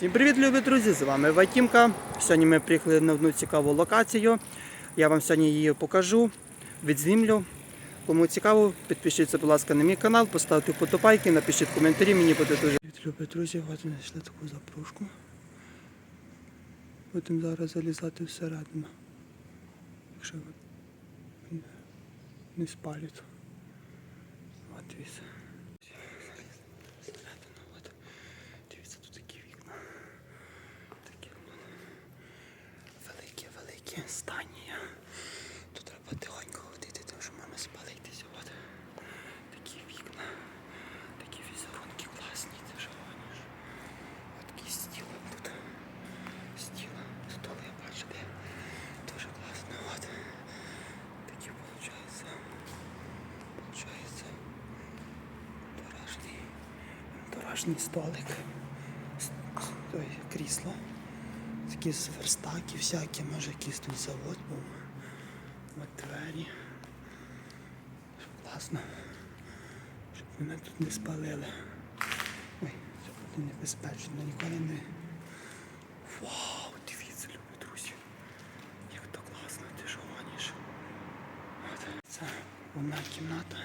Всім привіт, любі друзі! З вами Ватімка. Сьогодні ми приїхали на одну цікаву локацію. Я вам сьогодні її покажу, відзнімлю. Кому цікаво, підпишіться, будь ласка, на мій канал, поставте вподобайки, напишіть коментарі, мені буде дуже. Привіт, любі друзі, от знайшли таку запружку. Будемо зараз залізати всередину. Якщо не спалять. От дивіться. Всередину, от. Дивіться, тут такі вікна. Такі великі, великі. Тут треба тихонько ходити, тому що можна спалитися. От. Такі вікна, такі візерунки класні, що гониш. От такі стіли тут. Стіли, столи, бачите. Дуже класно. От. Такі виходить. Получається. Антуражний, столик. Крісло. Такі верстаки всякі, може якийсь тут завод був. От двері. Класно. Щоб мене тут не спалили. Ой, це буде небезпечно, ніколи не. Вау, дивіться, любі друзі. Як то класно, ти що гониш. Це одна кімната.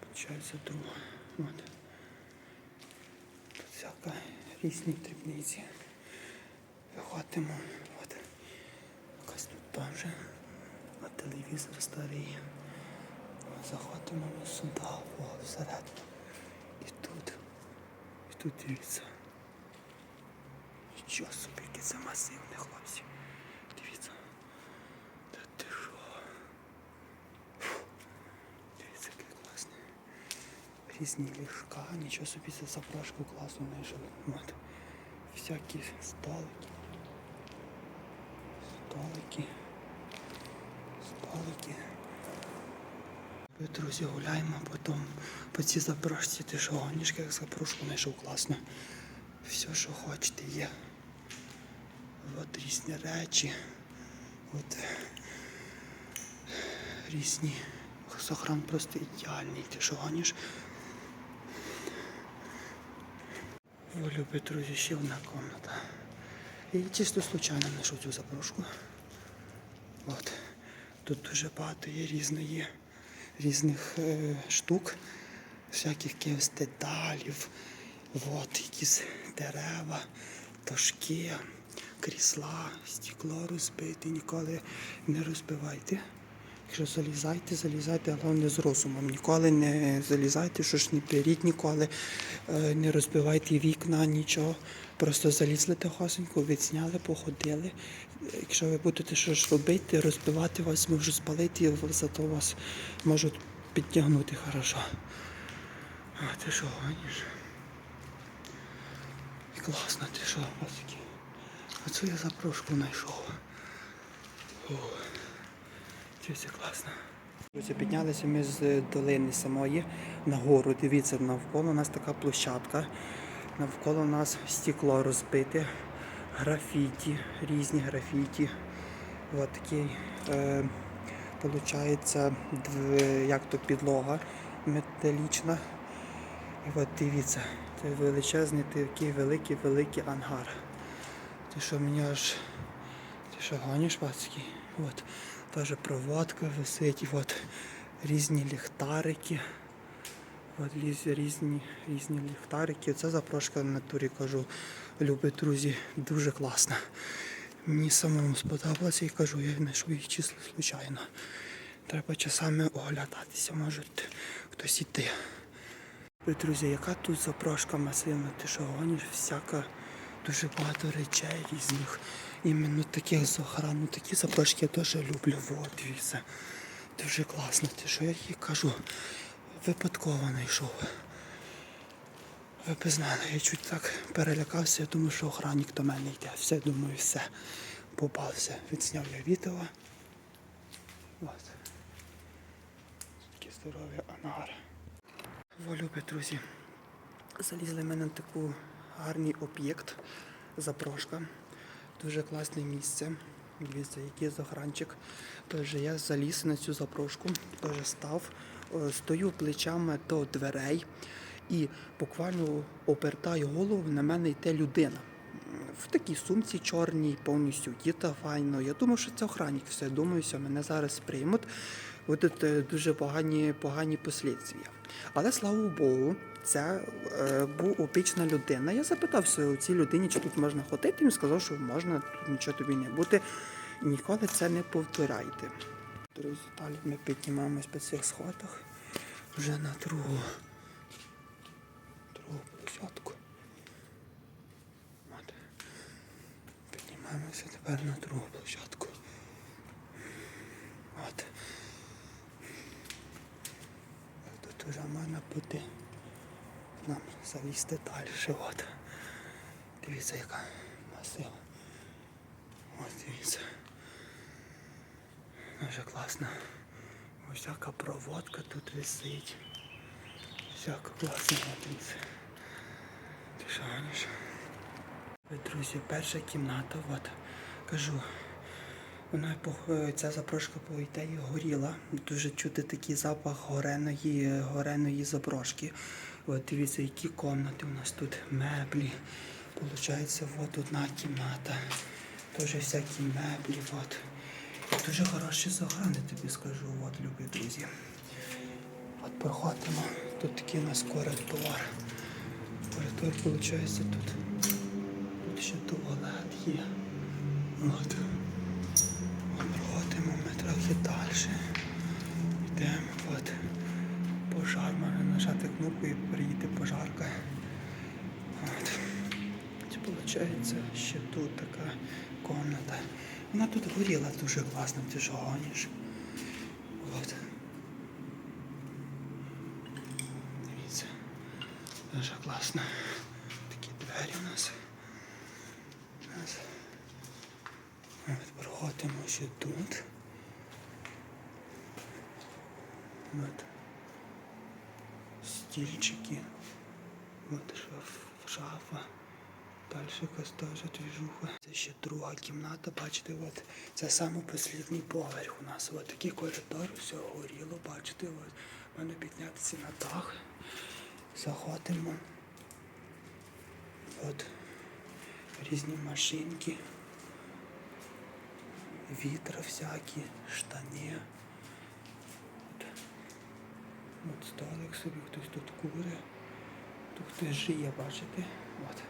Получається друга. От. Тут всяка різні дрібниці. Виходимо. От. Якась тут теж. А телевізор старий. Заходимо ми сюди, о, всередину. І тут. І тут дивіться. Нічого собі, яке це масивне, хлопці. Дивіться. Та ти що? Дивіться, яке класне. Різні ліжка, нічого собі це запрошку класно знайшов. От. Всякі. Столики. Ми, друзі, гуляємо потім по цій запрошці. Ти що гониш, як запрошку знайшов класно. Все, що хочете, є. От різні речі. От різні. Сохран просто ідеальний. Ти що гониш? О, любі друзі, ще одна комната. І чисто случайно знайшов цю запрошку. От. Тут дуже багато є різної, різних е, штук, всяких якихось деталів, от, якісь дерева, тошки, крісла, стекло розбите, ніколи не розбивайте. Якщо залізайте, залізайте, головне з розумом. Ніколи не залізайте, що ж не беріть ніколи, е, не розбивайте вікна, нічого. Просто залізли тихосенько, відзняли, походили. Якщо ви будете щось робити, розбивати вас можуть спалити, зато вас можуть підтягнути хорошо. А ти що гониш? Класно, ти що, пацики? Оцю я запрошку знайшов. Фух. Класно. Друзі, піднялися ми з долини самої на гору. Дивіться, навколо нас така площадка. Навколо нас стекло розбите, графіті, різні графіті. От такий, е, получається, як то підлога металічна. І от дивіться, це величезний такий великий великий ангар. Ти що мені аж. Ти що гониш, пацки? От. Теж проводка висить, от різні ліхтарики. От різні, різні ліхтарики. Це запрошка на натурі кажу. Любі друзі, дуже класна. Мені самому сподобалося і кажу, я знайшов їх число случайно. Треба часами оглядатися, може хтось іти. Друзі, яка тут запрошка масивна, ти що гониш, всяка дуже багато речей різних. Іменно таких з охрану, такі запрошки я теж люблю. Вот, дивіться. Дуже класно. Ти що я їй кажу? Випадково знайшов. Ви б знали, я чуть так перелякався, я думаю, що охранник до мене йде. Все, думаю, все. Попався. Відсняв я відео. От. Такі здорові ангари. Во, любі друзі. Залізли ми на таку гарний об'єкт, запрошка. Дуже класне місце. Дивіться, який загранчик. Тож я заліз на цю запрошку, теж став, е, стою плечами до дверей і буквально обертаю голову, на мене йде людина. в такій сумці чорній, повністю діта файно. Я думав, що це охранник. Все, думаю, що мене зараз приймуть. Будуть е, дуже погані, погані послідствия. Але слава Богу, це е, був опічна людина. Я запитався у цій людині, чи тут можна ходити. Він сказав, що можна, тут нічого тобі не бути. Ніколи це не повторяйте. Друзі, далі ми піднімаємось по цих сходах вже на другу, другу площадку. От. Піднімаємося тепер на другу площадку. От. Тут вже можна бути нам залізти далі. От. Дивіться, яка масива. Ось дивіться. Дуже класно. Всяка проводка тут висить. Всяка класна дивіться. Ти що Друзі, перша кімната, от. Кажу. Вона ця запрошка по ідеї горіла. Дуже чути такий запах гореної, гореної запрошки. От дивіться, які кімнати у нас тут меблі. Получається, от одна кімната. Теж всякі меблі. От. Дуже хороші заграни, тобі скажу, от, любі друзі. От проходимо. Тут такий у нас коридор. Коридор, виходить, тут. Тут ще туалет є. От. Проходимо ми трохи далі. Йдемо, от. Пожар, можна нажати приїде пожарка. Виходить, ще тут така комната. Вона тут горіла дуже класно, ти ж гониш. От. Дивіться. Дуже класно. Такі двері у нас. У проходимо ще тут. От. Стільчики. От шаф, шафа. Далі якась двіжуха. Це ще друга кімната, бачите, от це саме поверх у нас. От такий коридор, все горіло, бачите, от можна піднятися на дах. Заходимо. От різні машинки, вітра всякі, штани. От, от столик собі, хтось тут кури, тут хтось жиє, бачите? От.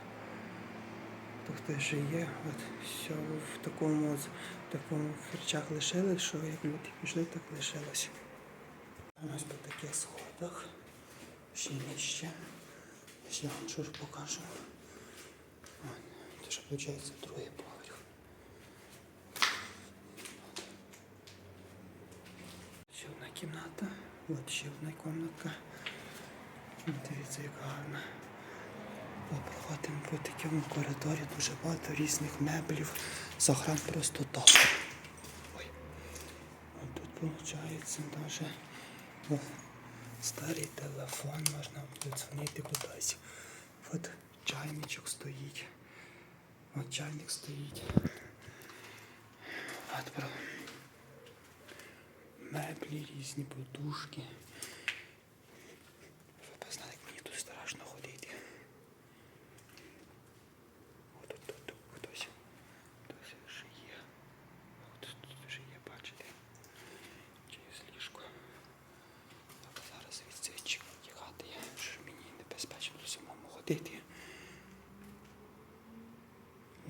Тут хтось жиє, от все в такому, з- в такому речах лишилось, що як люди пішли, так лишилось. Ось по таких сходах. Ще нижче. Ще вам що ж покажу. От, Це ж виходить другий поверх. От. Ще одна кімната. От ще одна кімнатка. От Дивіться, яка гарна. От Проходимо по такому коридорі, дуже багато різних меблів. Сохран просто топ. Ой. От тут виходить навіть старий телефон, можна подзвонити кудись. От чайничок стоїть. От чайник стоїть. От меблі різні, подушки. Ви знали, як мені тут страшно ходити. От тут, тут, тут хтось. Хтось жиє. От тут жиє, бачите. Через ліжко. Так, зараз від цієї тікати, мені небезпечно самому ходити.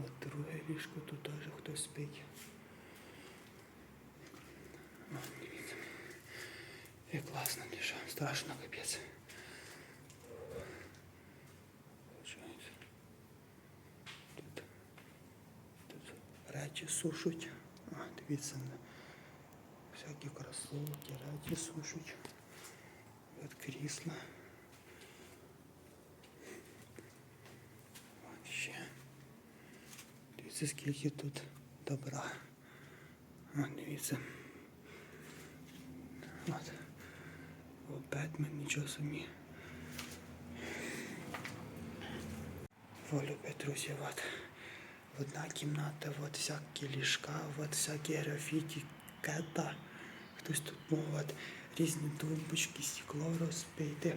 От друге ліжко, тут теж хтось спить. Як класно, ліжа. Страшно капець. Получається. Тут, тут речі сушуть. А, дивіться, на всякі кросовки, речі сушуть. От крісла. От ще. Дивіться, скільки тут добра. О, дивіться. От. О, Бетмен, нічого собі. Волю друзі, от. Одна кімната, от всякі ліжка, от всякі графіті, кета. Хтось тут ну, от, різні тумбочки, стекло розбите,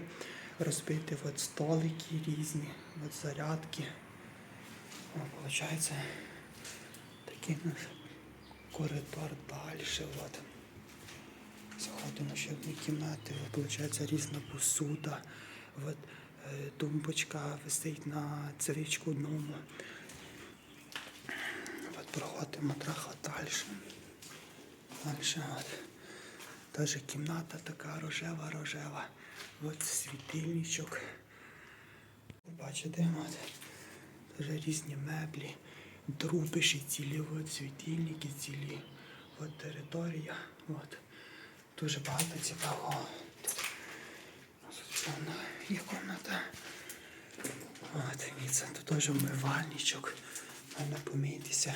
розбите, от столики різні, от зарядки. О, Получається, такий у нас коридор далі. От. Заходимо ще в одну кімнату, виходить різна посуда. От, е, тумбочка висить на цевичку одному. От проходимо трохи далі. Далі. Теж кімната така рожева, рожева. От світильничок. Бачите, от. Теж різні меблі, труби ще цілі, от світильники цілі, от територія. От. Дуже багато цікавого. Тут є комната. От, дивіться, тут теж умивальничок. Можна помитися.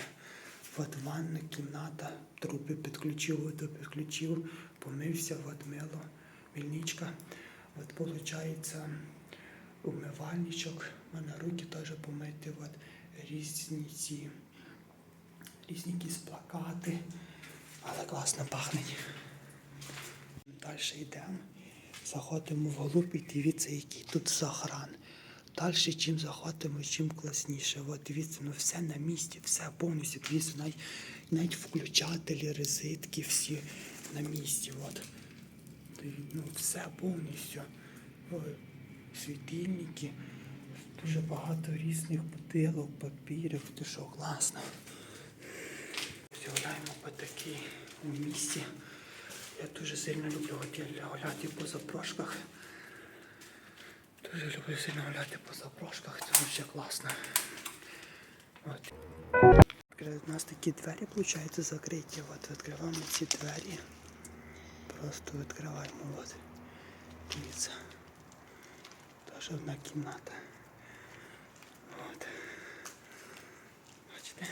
От ванна кімната, труби підключив, воду підключив, помився, от мило, мільничка. От виходить умивальничок, можна руки теж помити, от різні ці, різні якісь плакати, але класно пахнуть. Далі йдемо, заходимо в голуб і дивіться, який тут загран. Далі чим заходимо, чим класніше. От дивіться, ну все на місці, все повністю. Дивіться, навіть, навіть включателі, розетки всі на місці. От. Ну, все повністю. Світильники, дуже багато різних бутилок, папірів, ти що класно. Гуляємо по такій у місті. Я дуже сильно люблю гуляти по запрошках. Дуже люблю сильно гуляти по запрошках, це дуже класно. От. У нас такі двері, виходить, закриті. От відкриваємо ці двері. Просто відкриваємо. От. Дивіться. Теж одна кімната. От. Бачите?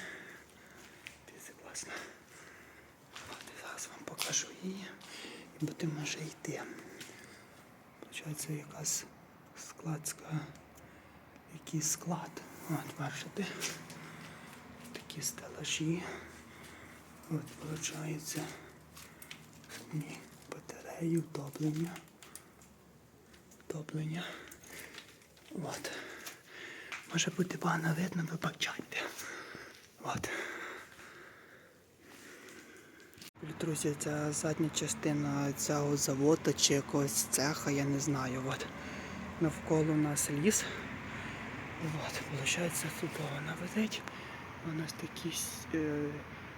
Дивіться класно. От, і зараз вам покажу її і будемо вже йти. Получається якась складська, якийсь склад. От, бачите? Такі стелажі. От, виходить, ні, батареї, втоплення. Втоплення. От. Може бути погано видно, вибачайте. От. Друзі, це задня частина цього заводу чи якогось цеха, я не знаю. От. Навколо нас ліс. От, виходить, тут вона. У нас такі е,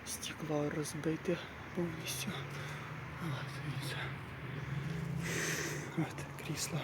стекло розбите повністю. От. От, крісло.